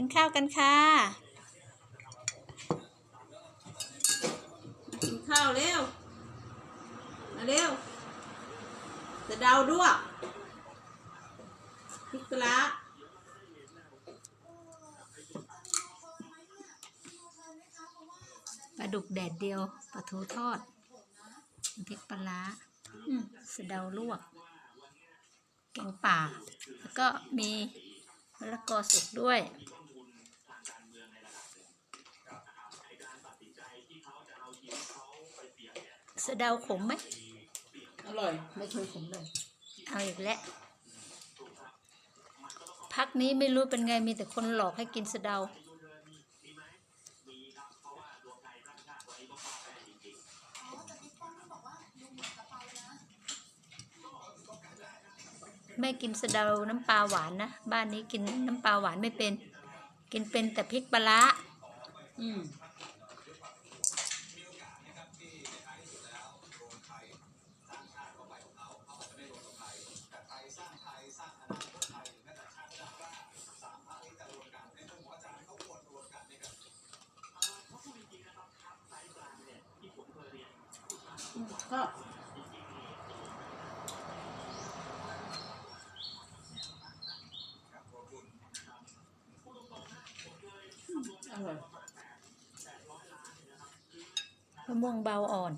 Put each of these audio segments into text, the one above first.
กินข้าวกันค่ะ กินข้าวเร็ว มาเร็วจะเดาด้วยพริกปลาปลาดุกแดดเดียวปลาทูทอดพริกปลาสะเดาลวกแกงป่า แล้วก็มีมะละกอสุกด้วย สะเดาขมไหม อร่อย ไม่เคยขมเลย เอาอีกแล้ว พักนี้ไม่รู้เป็นไงมีแต่คนหลอกให้กินสะเดา ไม่กินสะเดาน้ำปลาหวานนะ บ้านนี้กินน้ำปลาหวานไม่เป็น กินเป็นแต่พริกปลาร้าอืม ก็อร่อยมะม่วงเบาอ่อน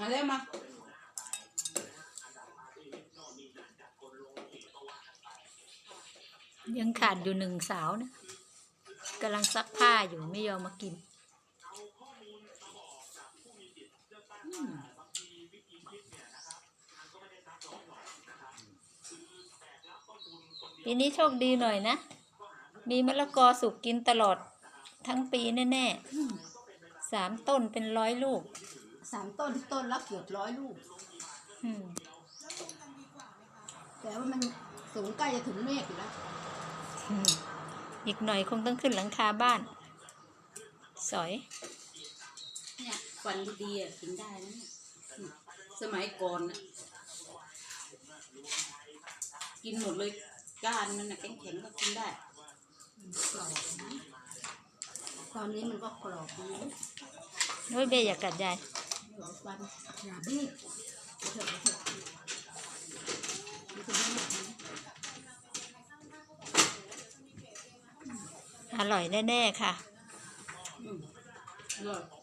มาเร็วมายังขาดอยู่หนึ่งสาวนะกำลังซักผ้าอยู่ไม่ยอมมากินปีนี้โชคดีหน่อยนะ มีมะละกอสุกกินตลอดทั้งปีแน่ๆสามต้นเป็นร้อยลูก สามต้นต้นละเกือบร้อยลูก อืมแต่ว่ามันสูงใกล้จะถึงเมฆอยู่แล้วอืมอีกหน่อยคงต้องขึ้นหลังคาบ้าน สอย เนี่ยฟันดีๆอะกินได้นะเนี่ยอืมสมัยก่อนน่ะกินหมดเลยก้านมันน่ะแข็งๆก็กินได้กรอบนะตอนนี้มันก็กรอบดีนะโอ้ยเบยอยากกัดยาย เดี๋ยวฟันอย่าบีบเถอะเถอะอร่อยแน่ ๆ ค่ะอร่อย